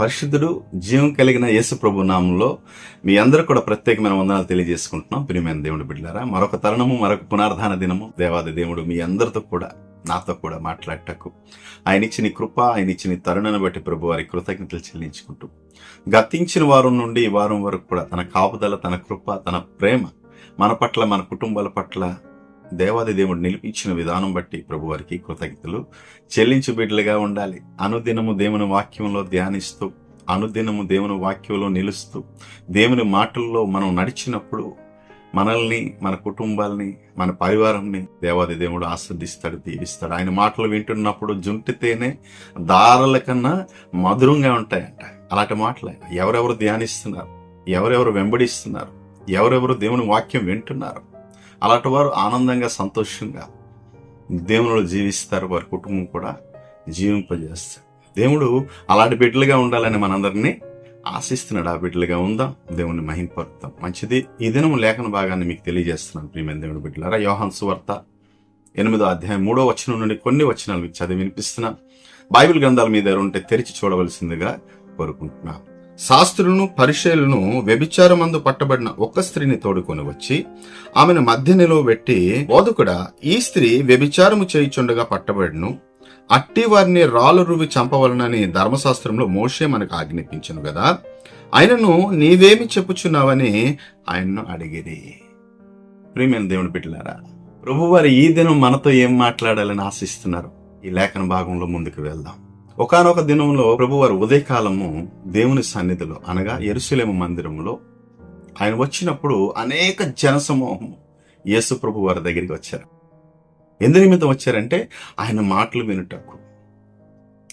పరిశుద్ధుడు జీవం కలిగిన యేసు ప్రభు నామంలో మీ అందరూ కూడా ప్రత్యేకమైన వందనాలు తెలియజేసుకుంటున్నాం. ప్రియమైన దేవుడు బిడ్డారా మరొక తరుణము మరొక పునర్ధాన దినము దేవాది దేవుడు మీ అందరితో కూడా నాతో కూడా మాట్లాడటకు. ఆయన ఇచ్చిన కృప ఆయన ఇచ్చిన తరుణను బట్టి ప్రభు వారి కృతజ్ఞతలు చెల్లించుకుంటూ గతించిన వారం నుండి ఈ వారం వరకు కూడా తన కాపుదల తన కృప తన ప్రేమ మన పట్ల మన కుటుంబాల పట్ల దేవాది దేవుడు నిలిపించిన విధానం బట్టి ప్రభువారికి కృతజ్ఞతలు. చెల్లించు బిడ్డలుగా ఉండాలి. అనుదినము దేవుని వాక్యంలో ధ్యానిస్తూ అనుదినము దేవుని వాక్యంలో నిలుస్తూ దేవుని మాటల్లో మనం నడిచినప్పుడు మనల్ని మన కుటుంబాల్ని మన పరివారంని దేవాది దేవుడు ఆస్వాదిస్తాడు దీవిస్తాడు. ఆయన మాటలు వింటున్నప్పుడు జుంటితేనే దారల కన్నా మధురంగా ఉంటాయంట. అలాంటి మాటలు ఆయన. ఎవరెవరు ధ్యానిస్తున్నారు? ఎవరెవరు వెంబడిస్తున్నారు? ఎవరెవరు దేవుని వాక్యం వింటున్నారు? అలాంటి వారు ఆనందంగా సంతోషంగా దేవునిలో జీవిస్తారు. వారి కుటుంబం కూడా జీవింపజేస్తారు. దేవుడు అలాంటి బిడ్డలుగా ఉండాలని మనందరినీ ఆశిస్తున్నాడు. ఆ బిడ్డలుగా ఉందాం. దేవుని మహింపరుతాం మంచిది. ఈ దినం లేఖన భాగాన్ని మీకు తెలియజేస్తున్నాను. ప్రియమైన దేవుని బిడ్డలారా యోహాన్ సువార్త ఎనిమిదో అధ్యాయం మూడో వచనం నుండి కొన్ని వచనాలు మీకు చదివి వినిపిస్తున్నా. బైబిల్ గ్రంథాల మీద ఉంటే తెరిచి చూడవలసిందిగా కోరుకుంటున్నాను శాస్త్రులను పరిశీలను వ్యభిచారమందు పట్టబడిన ఒక స్త్రీని తోడుకొని వచ్చి ఆమెను మధ్య నిలువబెట్టి బోధకుడా ఈ స్త్రీ వ్యభిచారము చేయుచుండగా పట్టబడిను. అట్టి వారిని రాళ్ళు రువి చంపవలనని ధర్మశాస్త్రంలో మోషే మనకు ఆజ్ఞాపించను కదా ఆయనను నీవేమి చెప్పుచున్నావని ఆయన్ను అడిగిరి. ప్రియమైన దేవుని బిడ్డలారా ప్రభువారు ఈ దినం మనతో ఏం మాట్లాడాలని ఆశిస్తున్నారు? ఈ లేఖన భాగంలో ముందుకు వెళ్దాం. ఒకానొక దినంలో ప్రభువారు ఉదయకాలము దేవుని సన్నిధిలో అనగా ఎరుసలేము మందిరంలో ఆయన వచ్చినప్పుడు అనేక జనసమూహము యేసు ప్రభు వారి దగ్గరికి వచ్చారు. ఎందు నిమిత్తం వచ్చారంటే ఆయన మాటలు వినుటకు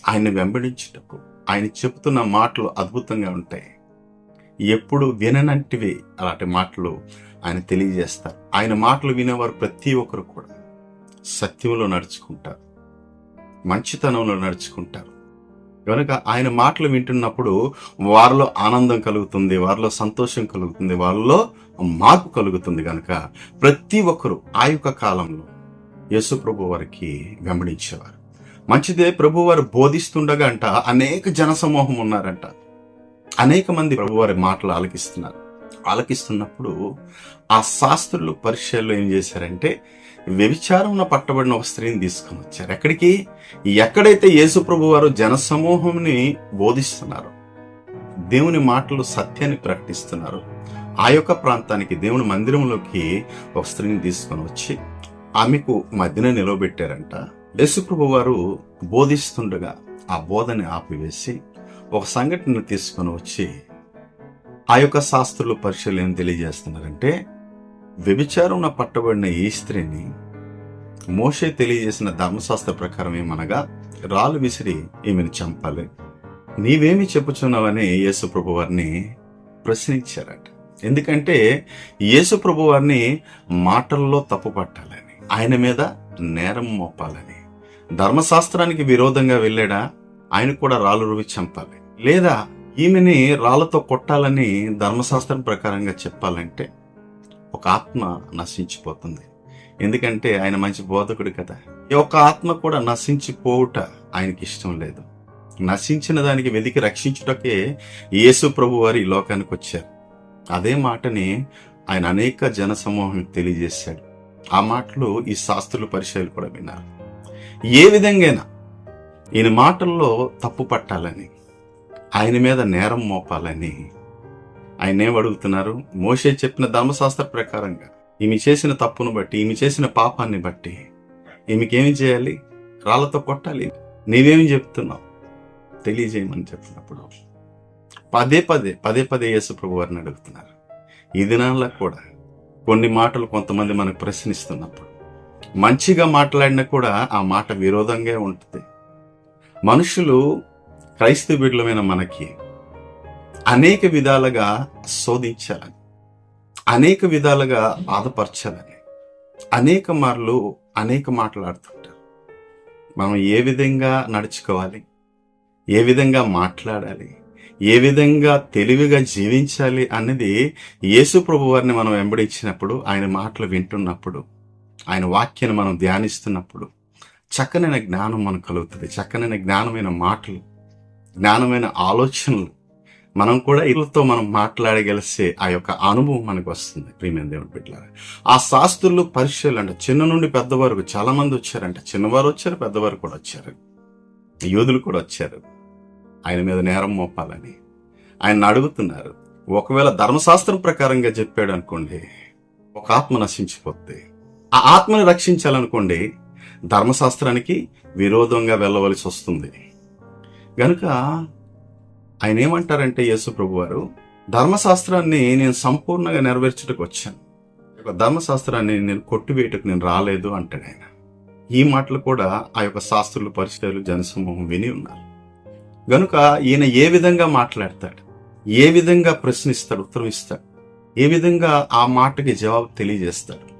ఆయన వెంబడించుటకు ఆయన చెబుతున్న మాటలు అద్భుతంగా ఉంటాయి. ఎప్పుడు విననంటివి అలాంటి మాటలు ఆయన తెలియజేస్తారు. ఆయన మాటలు వినేవారు ప్రతి ఒక్కరు కూడా సత్యంలో నడుచుకుంటారు మంచితనంలో నడుచుకుంటారు. కనుక ఆయన మాటలు వింటున్నప్పుడు వారిలో ఆనందం కలుగుతుంది వారిలో సంతోషం కలుగుతుంది వారిలో మార్పు కలుగుతుంది కనుక ప్రతి ఒక్కరు ఆ యొక్క కాలంలో యేసు ప్రభు వారికి వెంబడించేవారు మంచిదే ప్రభు వారు బోధిస్తుండగా అంట అనేక జనసమూహం ఉన్నారంట. అనేక మంది ప్రభువారి మాటలు ఆలకిస్తున్నారు. ఆలకిస్తున్నప్పుడు ఆ శాస్త్రులు పరిచయాల్లో ఏం చేశారంటే వ్యభిచారంలో పట్టబడిన ఒక స్త్రీని తీసుకొని వచ్చారు. ఎక్కడికి? ఎక్కడైతే యేసుప్రభు వారు జనసమూహంని బోధిస్తున్నారు దేవుని మాటలు సత్యాన్ని ప్రకటిస్తున్నారు ఆ యొక్క ప్రాంతానికి దేవుని మందిరంలోకి ఒక స్త్రీని తీసుకొని వచ్చి ఆమెకు మధ్యన నిలవబెట్టారంట. యేసుప్రభు వారు బోధిస్తుండగా ఆ బోధని ఆపివేసి ఒక సంఘటన తీసుకొని వచ్చి ఆ యొక్క శాస్త్రులు పరిశీలన తెలియజేస్తున్నారంటే వ్యభిచారంలో పట్టబడిన ఈ స్త్రీని మోషే తెలియజేసిన ధర్మశాస్త్ర ప్రకారం ఏమనగా రాళ్ళు విసిరి ఈమెను చంపాలి. నీవేమి చెప్పుచున్నావని యేసు ప్రభు వారిని ప్రశ్నించారట. ఎందుకంటే యేసు ప్రభు వారిని మాటల్లో తప్పు పట్టాలని ఆయన మీద నేరం మోపాలని ధర్మశాస్త్రానికి విరోధంగా వెళ్ళాడా ఆయన కూడా రాళ్ళు రువి చంపాలి. లేదా ఈమెని రాళ్ళతో కొట్టాలని ధర్మశాస్త్రం ప్రకారంగా చెప్పాలంటే ఒక ఆత్మ నశించిపోతుంది. ఎందుకంటే ఆయన మంచి బోధకుడు కదా. ఈ ఒక్క ఆత్మ కూడా నశించిపోవుట ఆయనకి ఇష్టం లేదు. నశించిన దానికి వెతికి రక్షించుటకే యేసు ప్రభు వారు ఈ లోకానికి వచ్చారు. అదే మాటని ఆయన అనేక జన సమూహం తెలియజేశాడు. ఆ మాటలు ఈ శాస్త్రుల పరిచయాలు కూడా విన్నారు. ఏ విధంగా ఈయన మాటల్లో తప్పు పట్టాలని ఆయన మీద నేరం మోపాలని ఆయన అడుగుతున్నారు? మోషే చెప్పిన ధర్మశాస్త్ర ప్రకారంగా ఈమె చేసిన తప్పును బట్టి ఈమె చేసిన పాపాన్ని బట్టి ఈమెకేమి చేయాలి? రాళ్ళతో కొట్టాలి. నీవేమి చెప్తున్నావు? తెలియజేయమని చెప్పినప్పుడు పదే పదే పదే పదే యేసుప్రభు వారిని అడుగుతున్నారు. ఈ దినాల్లో కూడా కొన్ని మాటలు కొంతమంది మనకు ప్రశ్నిస్తున్నప్పుడు మంచిగా మాట్లాడినా కూడా ఆ మాట విరోధంగా ఉంటుంది. మనుషులు క్రైస్తవ బిడ్డలమైన మనకి అనేక విధాలుగా శోధించాలని అనేక విధాలుగా బాధపరచాలని అనేక మార్లు అనేక మాట్లాడుతుంటారు. మనం ఏ విధంగా నడుచుకోవాలి? ఏ విధంగా మాట్లాడాలి? ఏ విధంగా తెలివిగా జీవించాలి అన్నది యేసు ప్రభు వారిని మనం వెంబడించినప్పుడు ఆయన మాటలు వింటున్నప్పుడు ఆయన వాక్యాన్ని మనం ధ్యానిస్తున్నప్పుడు చక్కనైన జ్ఞానం మనకు కలుగుతుంది. చక్కనైన జ్ఞానమైన మాటలు జ్ఞానమైన ఆలోచనలు మనం కూడా ఇళ్ళతో మనం మాట్లాడగలిసే ఆ యొక్క అనుభవం మనకు వస్తుంది ప్రియమైన దేవుడు బిడ్డలారా. ఆ శాస్త్రులు పరిచయాలు అంటే చిన్న నుండి పెద్ద వరకు చాలా మంది వచ్చారంట. చిన్నవారు వచ్చారు పెద్దవారు కూడా వచ్చారు. యోధులు కూడా వచ్చారు. ఆయన మీద నేరం మోపాలని. ఆయన అడుగుతున్నారు. ఒకవేళ ధర్మశాస్త్రం ప్రకారంగా చెప్పాడు అనుకోండి ఒక ఆత్మ నశించిపోతే ఆ ఆత్మని రక్షించాలనుకోండి ధర్మశాస్త్రానికి విరోధంగా వెళ్ళవలసి వస్తుంది. గనుక ఆయన ఏమంటారంటే యేసు ప్రభు వారు ధర్మశాస్త్రాన్ని నేను సంపూర్ణంగా నెరవేర్చుటకు వచ్చాను. యొక్క ధర్మశాస్త్రాన్ని నేను కొట్టివేయటకు నేను రాలేదు అంటాడు ఆయన. ఈ మాటలు కూడా ఆ యొక్క శాస్త్రులు పరిచయాలు జనసమూహం విని ఉన్నారు. గనుక ఈయన ఏ విధంగా మాట్లాడతాడు? ఏ విధంగా ప్రశ్నిస్తాడు? ఉత్తరం ఇస్తాడు. ఏ విధంగా ఆ మాటకి జవాబు తెలియజేస్తాడు?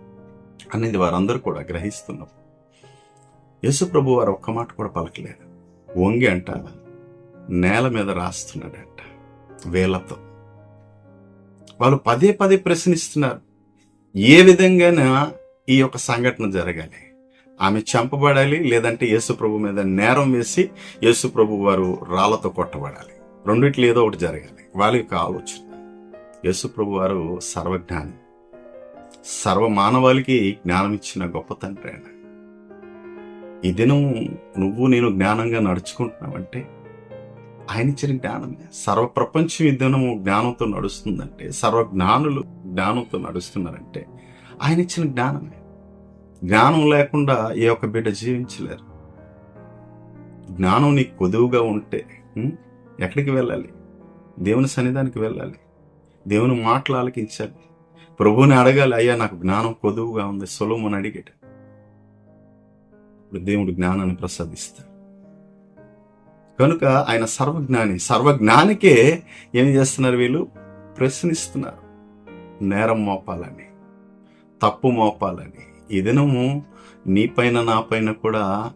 అనేది వారందరూ కూడా గ్రహిస్తున్నారు యేసు ప్రభు వారు ఒక్క మాట కూడా పలకలేదు. వంగి అంట నేల మీద రాస్తున్నాడంట. వేలతో. వాళ్ళు పదే పదే ప్రశ్నిస్తున్నారు. ఏ విధంగానా ఈ యొక్క సంఘటన జరగాలి? ఆమె చంపబడాలి లేదంటే యేసుప్రభు మీద నేరం వేసి యేసుప్రభు వారు రాళ్ళతో కొట్టబడాలి. రెండిట్లో ఏదో ఒకటి జరగాలి. వాళ్ళ యొక్క ఆలోచన. యేసుప్రభు వారు సర్వజ్ఞాని. సర్వ మానవాళికి జ్ఞానం ఇచ్చిన గొప్ప తండ్రి ఆయన. ఈ దినం నువ్వు నేను జ్ఞానంగా నడుచుకుంటున్నావంటే ఆయన ఇచ్చిన జ్ఞానమే. సర్వ ప్రపంచం ఈ జ్ఞానంతో నడుస్తుందంటే సర్వజ్ఞానులు జ్ఞానంతో నడుస్తున్నారంటే ఆయన ఇచ్చిన జ్ఞానమే. జ్ఞానం లేకుండా ఏ ఒక్క బిడ్డ జీవించలేరు. జ్ఞానం నీకు కొదువుగా ఉంటే ఎక్కడికి వెళ్ళాలి? దేవుని సన్నిధానికి వెళ్ళాలి. దేవుని మాటలు ఆలకించాలి. ప్రభువుని అడగాలి అయ్యా నాకు జ్ఞానం కొదువుగా ఉంది. సొలోముని అడిగాడు ఇప్పుడు దేవుడు జ్ఞానాన్ని ప్రసాదిస్తాడు. కనుక ఆయన సర్వజ్ఞాని సర్వజ్ఞానికే ఏం చేస్తున్నారు వీళ్ళు? ప్రశ్నిస్తున్నారు. నేరం మోపాలని తప్పు మోపాలని. ఈ దినము నీ పైన నా పైన కూడా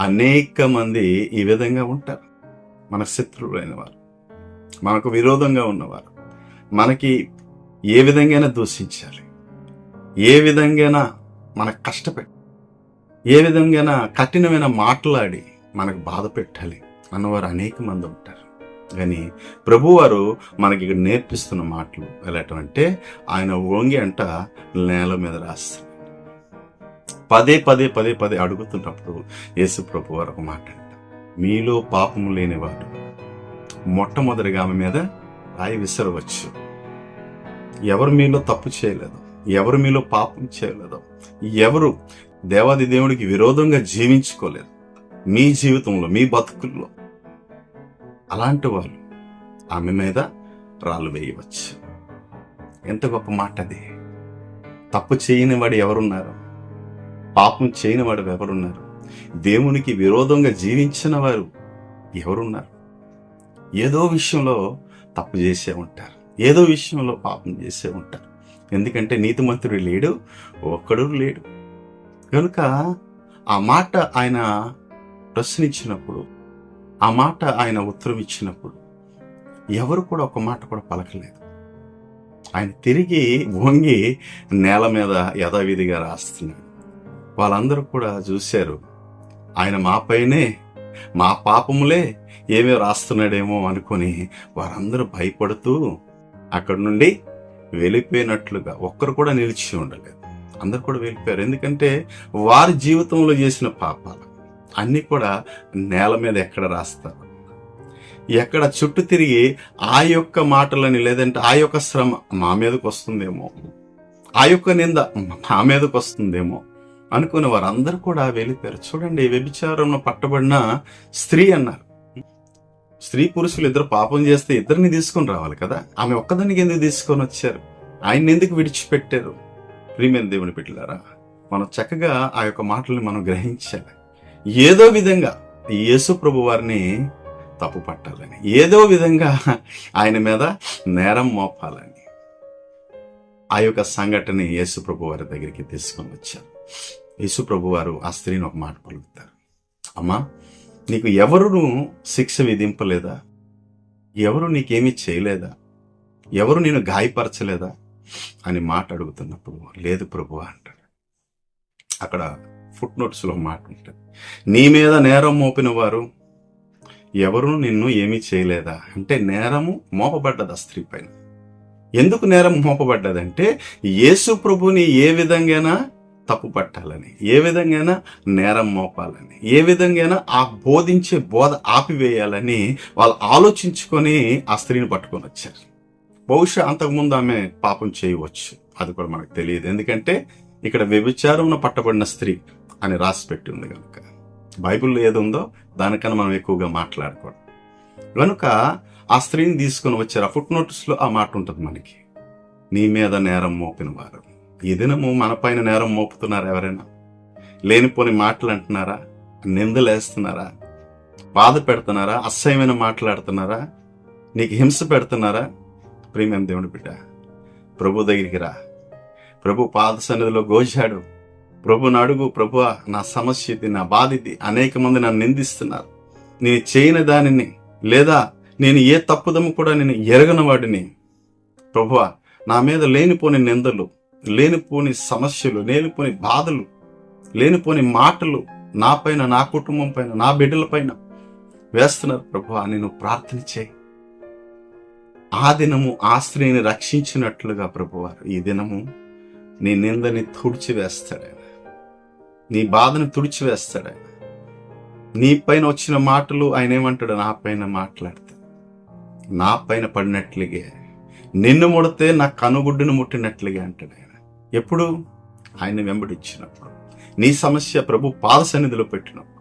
అనేక మంది ఈ విధంగా ఉంటారు. మన శత్రువులైన వారు మనకు విరోధంగా ఉన్నవారు మనకి ఏ విధంగా దూషించాలి? ఏ విధంగా మనకు కష్టపెట్టి ఏ విధంగా కఠినమైన మాట్లాడి మనకు బాధ పెట్టాలి? అన్నవారు అనేక మంది ఉంటారు. కానీ ప్రభువారు మనకి ఇక్కడ నేర్పిస్తున్న మాటలు ఎలాంటివంటే ఆయన ఓంగి అంట నేల మీద రాస్తారు పదే పదే పదే పదే అడుగుతున్నప్పుడు యేసు ప్రభు వారు ఒక మాట అంట మీలో పాపము లేనివాడు మొట్టమొదటిగా ఆమె మీద రాయి విసరవచ్చు. ఎవరు మీలో తప్పు చేయలేదు ఎవరు మీలో పాపం చేయలేదు ఎవరు దేవాది దేవుడికి విరోధంగా జీవించుకోలేదు. మీ జీవితంలో మీ బతుకుల్లో అలాంటి వాళ్ళు ఆమె మీద రాళ్ళు వేయవచ్చు. ఎంత గొప్ప మాట అది తప్పు చేయని వాడు ఎవరున్నారు? పాపం చేయని వాడు ఎవరున్నారు? దేవునికి విరోధంగా జీవించిన వారు ఎవరున్నారు? ఏదో విషయంలో తప్పు చేసే ఉంటారు. ఏదో విషయంలో పాపం చేసే ఉంటారు. ఎందుకంటే నీతిమంతుడు లేడు ఒక్కడు లేడు. కనుక ఆ మాట ఆయన ప్రశ్నించినప్పుడు ఆ మాట ఆయన ఉత్తరం ఇచ్చినప్పుడు ఎవరు కూడా ఒక మాట కూడా పలకలేదు. ఆయన తిరిగి వంగి నేల మీద యథావిధిగా రాస్తున్నాడు. వాళ్ళందరూ కూడా చూశారు ఆయన మాపైనే మా పాపములే ఏమీ రాస్తున్నాడేమో అనుకొని వారందరూ భయపడుతూ అక్కడి నుండి వెళ్ళిపోయినట్లుగా ఒక్కరు కూడా నిలిచి ఉండలేదు. అందరు కూడా వెళ్ళిపోయారు. ఎందుకంటే వారి జీవితంలో చేసిన పాపాలు. అన్నీ కూడా నేల మీద ఎక్కడ రాస్తారు ఎక్కడ చుట్టూ తిరిగి ఆ యొక్క మాటలని లేదంటే ఆ యొక్క శ్రమ మా మీదకి వస్తుందేమో? ఆ యొక్క నింద మా మీదకి వస్తుందేమో? అనుకుని వారందరూ కూడా వెళ్ళిపోయారు. చూడండి వ్యభిచారంలో పట్టబడిన స్త్రీ అన్నారు. స్త్రీ పురుషులు ఇద్దరు పాపం చేస్తే ఇద్దరిని తీసుకొని రావాలి కదా? ఆమె ఒక్కదానికి ఎందుకు తీసుకొని వచ్చారు? ఆయన ఎందుకు విడిచిపెట్టారు? ప్రియమైన దేవుని పెట్టిలారా మనం చక్కగా ఆ యొక్క మాటల్ని మనం గ్రహించాలి. ఏదో విధంగా యేసు ప్రభు వారిని తప్పు పట్టాలని ఏదో విధంగా ఆయన మీద నేరం మోపాలని ఆ యొక్క సంఘటన యేసుప్రభు వారి దగ్గరికి తీసుకొని వచ్చారు. యేసుప్రభు వారు ఆ స్త్రీని ఒక మాట పలుకుతారు. అమ్మా నీకు ఎవరును శిక్ష విధింపలేదా? ఎవరు నీకేమీ చేయలేదా? ఎవరు నేను గాయపరచలేదా? అని మాట అడుగుతున్నప్పుడు లేదు ప్రభు అంటాడు. అక్కడ ఫుట్ నోట్స్లో మాట ఉంటుంది నీ మీద నేరం మోపిన వారు ఎవరు నిన్ను ఏమీ చేయలేదా? అంటే నేరము మోపబడ్డది ఆ స్త్రీ పైన? ఎందుకు నేరం మోపబడ్డదంటే యేసు ప్రభుని ఏ విధంగానా తప్పు పట్టాలని ఏ విధంగానా నేరం మోపాలని ఏ విధంగానా ఆ బోధించే బోధ ఆపివేయాలని వాళ్ళు ఆలోచించుకొని ఆ స్త్రీని పట్టుకొని వచ్చారు. బహుశా అంతకుముందు ఆమె పాపం చేయవచ్చు. అది కూడా మనకు తెలియదు. ఎందుకంటే ఇక్కడ వ్యభిచారమున పట్టబడిన స్త్రీ అని రాసి పెట్టి ఉంది కనుక బైబిల్లో ఏది ఉందో దానికన్నా మనం ఎక్కువగా మాట్లాడకూడదు. కనుక ఆ స్త్రీని తీసుకొని వచ్చారు. ఆ ఫుట్ నోటీస్లో ఆ మాట ఉంటుంది మనకి. నీ మీద నేరం మోపిన వారు ఈ దినము నేరం మోపుతున్నారు ఎవరైనా? లేనిపోని మాటలు అంటున్నారా? నిందలేస్తున్నారా? బాధ పెడుతున్నారా? అసహ్యమైన మాట్లాడుతున్నారా? నీకు హింస పెడుతున్నారా? ప్రీమియం దేవుని బిడ్డ ప్రభు దగ్గరికి రా. ప్రభు పాద సన్నిధిలో గోజాడు. ప్రభు అడుగు ప్రభు నా సమస్య ఇది నా బాధ ఇది. అనేక మంది నన్ను నిందిస్తున్నారు. నేను చేయని దానిని లేదా నేను ఏ తప్పుదము కూడా నేను ఎరగని వాడిని. ప్రభువా నా మీద లేనిపోని నిందలు లేనిపోని సమస్యలు లేనిపోని బాధలు లేనిపోని మాటలు నా పైన నా కుటుంబం పైన నా బిడ్డల పైన వేస్తున్నారు. ప్రభు నేను ప్రార్థన చేయి. ఆ దినము ఆ స్త్రీని రక్షించినట్లుగా ప్రభువారు ఈ దినము నీ నిందని తుడిచివేస్తాడు ఆయన. నీ బాధను తుడిచివేస్తాడు ఆయన. నీ పైన వచ్చిన మాటలు ఆయన ఏమంటాడు? నా పైన మాట్లాడతాడు నా పైన పడినట్లుగే. నిన్ను ముడితే నా కనుగుడ్డును ముట్టినట్లుగా అంటాడు ఆయన. ఎప్పుడు? ఆయన వెంబడించినప్పుడు. నీ సమస్య ప్రభు పాద సన్నిధిలో పెట్టినప్పుడు.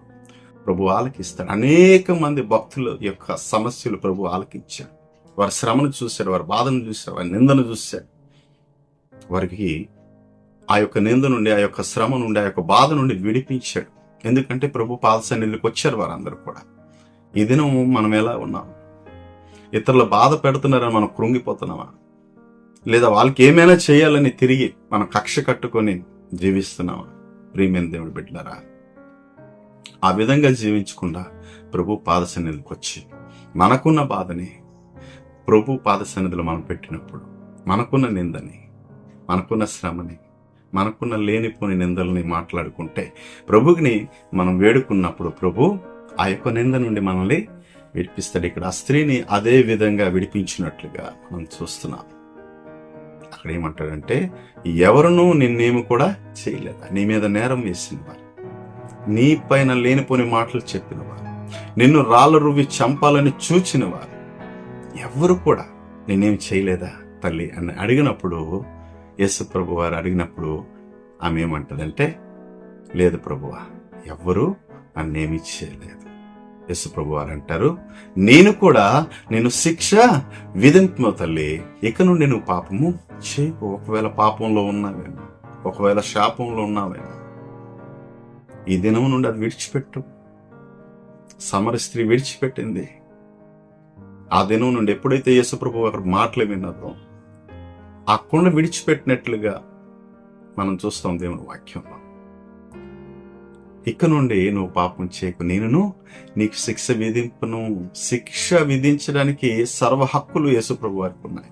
ప్రభు ఆలకిస్తాడు. అనేక మంది భక్తుల యొక్క సమస్యలు ప్రభు ఆలకించాడు. వారి శ్రమను చూశాడు వారి బాధను చూశాడు వారి నిందను చూశాడు. వారికి ఆ యొక్క నింద నుండి ఆ యొక్క శ్రమ నుండి ఆ యొక్క బాధ నుండి విడిపించాడు. ఎందుకంటే ప్రభు పాదసన్నిధికి వచ్చారు వారందరూ కూడా. ఈ దినం మనం ఎలా ఉన్నాం? ఇతరులు బాధ పెడుతున్నారని మనం కృంగిపోతున్నామా? లేదా వాళ్ళకి ఏమైనా చేయాలని తిరిగి మనం కక్ష కట్టుకొని జీవిస్తున్నామా? ప్రియమైన దేవుడు బిడ్డలారా ఆ విధంగా జీవించకుండా ప్రభు పాదసన్నిధికి వచ్చి మనకున్న బాధని ప్రభు పాదసన్నిధిలో మనం పెట్టినప్పుడు మనకున్న నిందని మనకున్న శ్రమని మనకున్న లేనిపోని నిందల్ని మాట్లాడుకుంటే ప్రభుని మనం వేడుకున్నప్పుడు ప్రభు ఆ యొక్క నింద నుండి మనల్ని విడిపిస్తాడు. ఇక్కడ ఆ స్త్రీని అదే విధంగా విడిపించినట్లుగా మనం చూస్తున్నాం. అక్కడ ఏమంటాడంటే ఎవరునూ నిన్నేమి కూడా చేయలేదా? నీ మీద నేరం వేసిన వారు నీ పైన లేనిపోని మాటలు చెప్పిన వారు నిన్ను రాళ్ళ రువ్వి చంపాలని చూచిన వారు ఎవరు కూడా నేనేం చేయలేదా తల్లి అని అడిగినప్పుడు యేసు ప్రభు వారు అడిగినప్పుడు ఆమె ఏమంటదంటే లేదు ప్రభువా ఎవ్వరూ నన్నేమీ చేయలేదు యేసు ప్రభు వారు అంటారు నేను కూడా నేను శిక్ష విధింపు తల్లి ఇక నుండి నువ్వు పాపము చేయకు. ఒకవేళ పాపంలో ఉన్నావేమో ఒకవేళ శాపంలో ఉన్నావేమో ఈ దినం నుండి అది విడిచిపెట్టు. సమర స్త్రీ విడిచిపెట్టింది. ఆ దినం నుండి ఎప్పుడైతే యేసుప్రభు అక్కడ మాటలు విన్నదో ఆ కుండ విడిచిపెట్టినట్లుగా మనం చూస్తాం దేవుని వాక్యంలో. ఇక నుండి నువ్వు పాపం చేయకు. నేను నీకు శిక్ష విధింపును శిక్ష విధించడానికి సర్వ హక్కులు యేసుప్రభు వారికి ఉన్నాయి.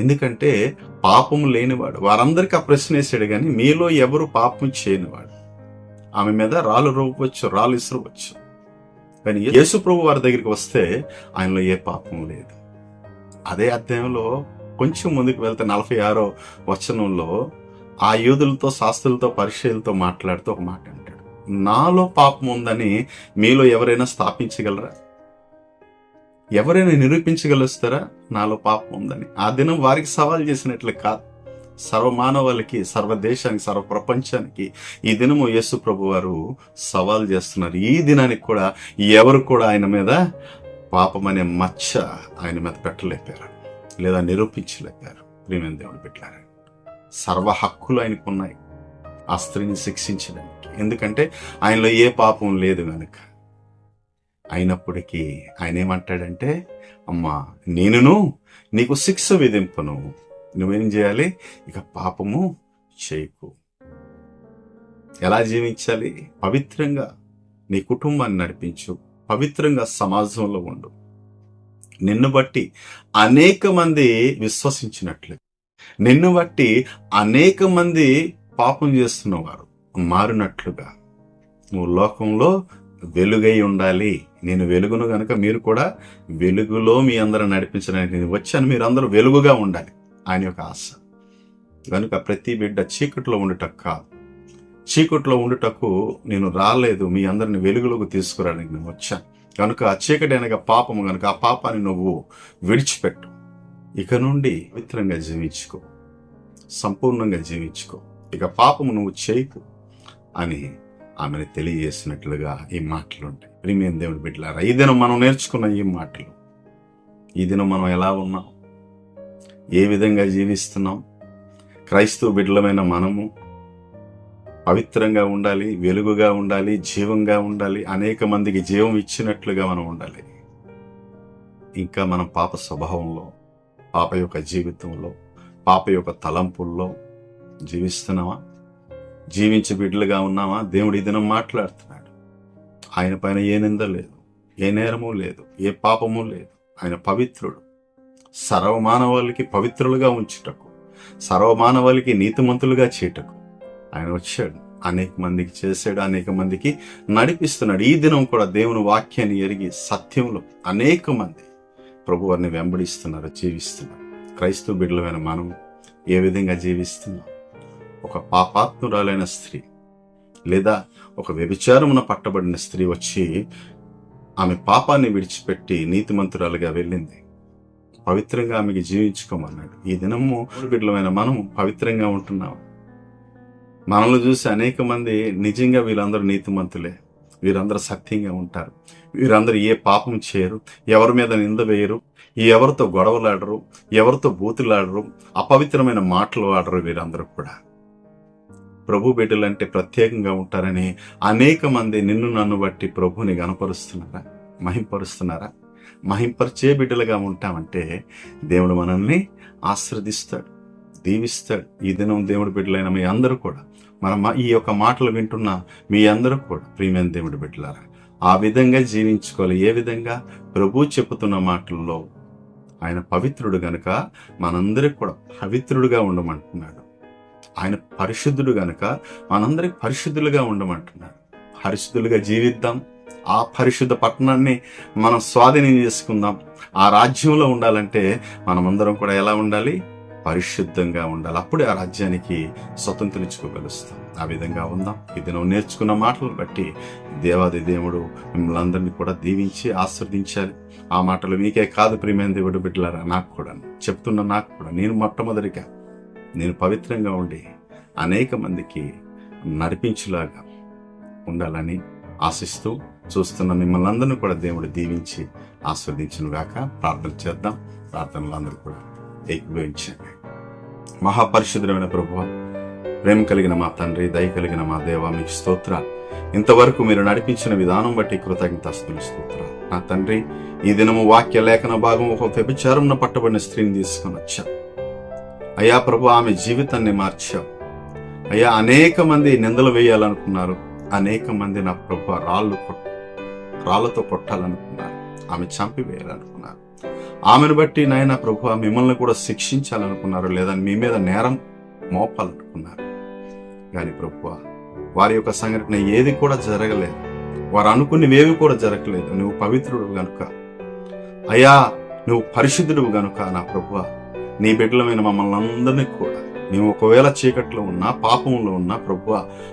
ఎందుకంటే పాపం లేనివాడు వారందరికీ ఆ ప్రశ్న వేసాడు కానీ మీలో ఎవరు పాపం చేయనివాడు? ఆమె మీద రాళ్ళు రూపవచ్చు రాళ్ళు ఇసురవచ్చు కానీ యేసు ప్రభు వారి దగ్గరికి వస్తే ఆయనలో ఏ పాపం లేదు. అదే అధ్యాయంలో కొంచెం ముందుకు వెళ్తే నలభై ఆరో వచనంలో ఆ యూదులతో శాస్త్రులతో పరిచయాలతో మాట్లాడుతూ ఒక మాట అంటాడు. నాలో పాపం ఉందని మీలో ఎవరైనా స్థాపించగలరా? ఎవరైనా నిరూపించగలుస్తారా? నాలో పాపం ఉందని. ఆ దినం వారికి సవాల్ చేసినట్లు కాదు. సర్వమానవాళికి సర్వదేశానికి సర్వ ప్రపంచానికి ఈ దినము యేసు ప్రభు వారు సవాల్ చేస్తున్నారు. ఈ దినానికి కూడా ఎవరు కూడా ఆయన మీద పాపం అనే మచ్చ ఆయన మీద పెట్టలేపారు. లేదా నిరూపించలేపారు ప్రేమ దేవుడు పెట్టారు సర్వ హక్కులు ఆయనకు ఉన్నాయి. ఆ స్త్రీని శిక్షించడానికి. ఎందుకంటే ఆయనలో ఏ పాపం లేదు కనుక అయినప్పటికీ ఆయన ఏమంటాడంటే అమ్మా నేనును నీకు శిక్ష విధింపను. నువ్వేం చేయాలి? ఇక పాపము చేయకు. ఎలా జీవించాలి? పవిత్రంగా నీ కుటుంబాన్ని నడిపించు. పవిత్రంగా సమాజంలో ఉండు. నిన్ను బట్టి అనేక మంది విశ్వసించినట్లు. నిన్ను బట్టి అనేక మంది పాపం చేస్తున్నవారు మారినట్లుగా. నువ్వు లోకంలో వెలుగై ఉండాలి. నేను వెలుగును గనుక మీరు కూడా వెలుగులో మీ అందరూ నడిపించడానికి నేను వచ్చాను. మీరు అందరూ వెలుగుగా ఉండాలి. ఆయన యొక్క ఆశ. కనుక ప్రతి బిడ్డ చీకట్లో ఉండుటకు కాదు. చీకట్లో ఉండుటకు నేను రాలేదు. మీ అందరిని వెలుగులోకి తీసుకురావడానికి నేను వచ్చాను. కనుక ఆ చీకటి అనగా పాపము కనుక ఆ పాపాన్ని నువ్వు విడిచిపెట్టు. ఇక నుండి పవిత్రంగా జీవించుకో. సంపూర్ణంగా జీవించుకో. ఇక పాపము నువ్వు చేయకు అని ఆమెను తెలియజేసినట్లుగా ఈ మాటలు ఉంటాయి. ప్రిమియం దేవుడి బిడ్డలారా ఈ దినం మనం నేర్చుకున్న ఈ మాటలు. ఈ దినం మనం ఎలా ఉన్నాం? ఏ విధంగా జీవిస్తున్నాం? క్రైస్తవ బిడ్డలమైన మనము పవిత్రంగా ఉండాలి వెలుగుగా ఉండాలి జీవంగా ఉండాలి అనేక మందికి జీవం ఇచ్చినట్లుగా మనం ఉండాలి. ఇంకా మనం పాప స్వభావంలో పాప యొక్క జీవితంలో పాప యొక్క తలంపుల్లో జీవిస్తున్నామా? జీవించే బిడ్డలుగా ఉన్నామా? దేవుడు ఈ దినం మాట్లాడుతున్నాడు. ఆయన పైన ఏ నింద లేదు ఏ నేరము లేదు ఏ పాపము లేదు. ఆయన పవిత్రుడు. సర్వమానవాళికి పవిత్రులుగా ఉంచుటకు సర్వమానవాళికి నీతిమంతులుగా చేయటకు ఆయన వచ్చాడు. అనేక మందికి చేశాడు అనేక మందికి నడిపిస్తున్నాడు. ఈ దినం కూడా దేవుని వాక్యాన్ని ఎరిగి సత్యంలో అనేక మంది ప్రభు వారిని వెంబడిస్తున్నారు జీవిస్తున్నారు. క్రైస్తవ బిడ్డలమైన మనం ఏ విధంగా జీవిస్తున్నాం? ఒక పాపాత్మురాలైన స్త్రీ లేదా ఒక వ్యభిచారమున పట్టబడిన స్త్రీ వచ్చి ఆమె పాపాన్ని విడిచిపెట్టి నీతిమంతురాలుగా వెళ్ళింది. పవిత్రంగా ఆమెకి జీవించుకోమన్నాడు. ఈ దినము బిడ్డలమైన మనం పవిత్రంగా ఉంటున్నాం. మనల్ని చూసి అనేక మంది నిజంగా వీళ్ళందరూ నీతిమంతులే. వీరందరూ సత్యంగా ఉంటారు. వీరందరూ ఏ పాపం చేయరు. ఎవరి మీద నింద వేయరు. ఎవరితో గొడవలాడరు. ఎవరితో బూతులాడరు. అపవిత్రమైన మాటలు ఆడరు వీరందరూ కూడా. ప్రభు బిడ్డలంటే ప్రత్యేకంగా ఉంటారని అనేక మంది నిన్ను నన్ను బట్టి ప్రభుని గనపరుస్తున్నారా మహింపరుస్తున్నారా? మహింపరిచే బిడ్డలుగా ఉంటామంటే దేవుడు మనల్ని ఆశ్రదిస్తాడు దీవిస్తాడు ఈ దినం దేవుడి బిడ్డలైన మీ అందరూ కూడా. మన ఈ యొక్క మాటలు వింటున్న మీ అందరూ కూడా ప్రియమైన దేవుడి బిడ్డలారా. ఆ విధంగా జీవించుకోవాలి. ఏ విధంగా? ప్రభు చెబుతున్న మాటల్లో ఆయన పవిత్రుడు గనుక మనందరికి కూడా పవిత్రుడుగా ఉండమంటున్నాడు. ఆయన పరిశుద్ధుడు గనుక మనందరికి పరిశుద్ధులుగా ఉండమంటున్నాడు. పరిశుద్ధులుగా జీవిద్దాం. ఆ పరిశుద్ధ పట్టణాన్ని మనం స్వాధీనం చేసుకుందాం. ఆ రాజ్యంలో ఉండాలంటే మనమందరం కూడా ఎలా ఉండాలి? పరిశుద్ధంగా ఉండాలి. అప్పుడే ఆ రాజ్యానికి స్వతంత్రించుకోగలుస్తాం. ఆ విధంగా ఉందాం. ఇది నువ్వు నేర్చుకున్న మాటలు బట్టి దేవాది దేవుడు మిమ్మల్ని అందరినీ కూడా దీవించి ఆస్వాదించాలి ఆ మాటలు మీకే కాదు ప్రియమైన దేవుడు బిడ్డలారా నాకు కూడా చెప్తున్న నాకు కూడా. నేను మొట్టమొదటిగా నేను పవిత్రంగా ఉండి అనేక మందికి నడిపించులాగా ఉండాలని ఆశిస్తూ చూస్తున్న మిమ్మల్ని అందరినీ కూడా దేవుడు దీవించి ఆస్వాదించును గాక ప్రార్థన చేద్దాం. ప్రార్థనలు అందరూ కూడా ఏకీభవించండి మహాపరిశుద్ధమైన ప్రభు ప్రేమ కలిగిన మా తండ్రి దయ కలిగిన మా దేవ మీకు స్తోత్ర. ఇంతవరకు మీరు నడిపించిన విధానం బట్టి కృతజ్ఞత స్తోత్ర. నా తండ్రి ఈ దినము వాక్య లేఖన భాగం ఒక వ్యభిచారంలో పట్టబడిన స్త్రీని తీసుకొని వచ్చా అయ్యా ప్రభు ఆమె జీవితాన్ని మార్చావు. అయ్యా అనేక మంది నిందలు వేయాలనుకున్నారు. అనేక మంది నా ప్రభు రాళ్ళు రాళ్ళతో రాళ్ళతో కొట్టాలనుకున్నారు. ఆమె చంపివేయాలనుకున్నారు. ఆమెను బట్టి నాయన ప్రభు మిమ్మల్ని కూడా శిక్షించాలనుకున్నారు లేదా మీ మీద నేరం మోపాలనుకున్నారు. కానీ ప్రభు వారి యొక్క సంఘటన ఏది కూడా జరగలేదు. వారు అనుకున్నవేవి కూడా జరగలేదు. నువ్వు పవిత్రుడు గనుక. అయ్యా నువ్వు పరిశుద్ధుడు గనుక నా ప్రభు నీ బిడ్డలమైన మమ్మల్ని అందరినీ కూడా మేము ఒకవేళ చీకట్లో ఉన్నా పాపంలో ఉన్నా ప్రభు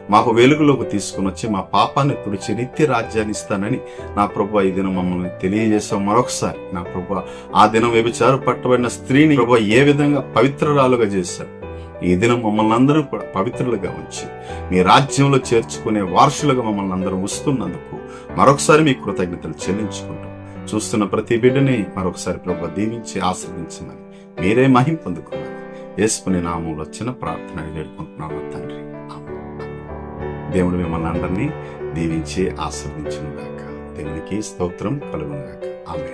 మాకు వెలుగులోకి తీసుకుని వచ్చి మా పాపాన్ని తుడిచి నిత్య రాజ్యాన్ని ఇస్తానని నా ప్రభు ఈ దినం మమ్మల్ని తెలియజేసాం మరొకసారి నా ప్రభు ఆ దినం వ్యభిచారు పట్టబడిన స్త్రీని ప్రభు ఏ విధంగా పవిత్రరాలుగా చేశారు ఈ దినం మమ్మల్ని అందరూ కూడా పవిత్రులుగా ఉంచి మీ రాజ్యంలో చేర్చుకునే వారసులుగా మమ్మల్ని అందరూ వస్తున్నందుకు మరొకసారి మీ కృతజ్ఞతలు చెల్లించుకుంటాం చూస్తున్న ప్రతి బిడ్డని మరొకసారి ప్రభు దీవించి ఆశ్రదించమని మీరే మహిం పొందుకున్నారు యేసుకునే నామంలో చిన్న ప్రార్థన వేడుకుంటున్నాను తండ్రి. దేవుడు మిమ్మల్ని అందరినీ దీవించి ఆశ్రదించును దేవునికి స్తోత్రం కలుగునుగాక. ఆమె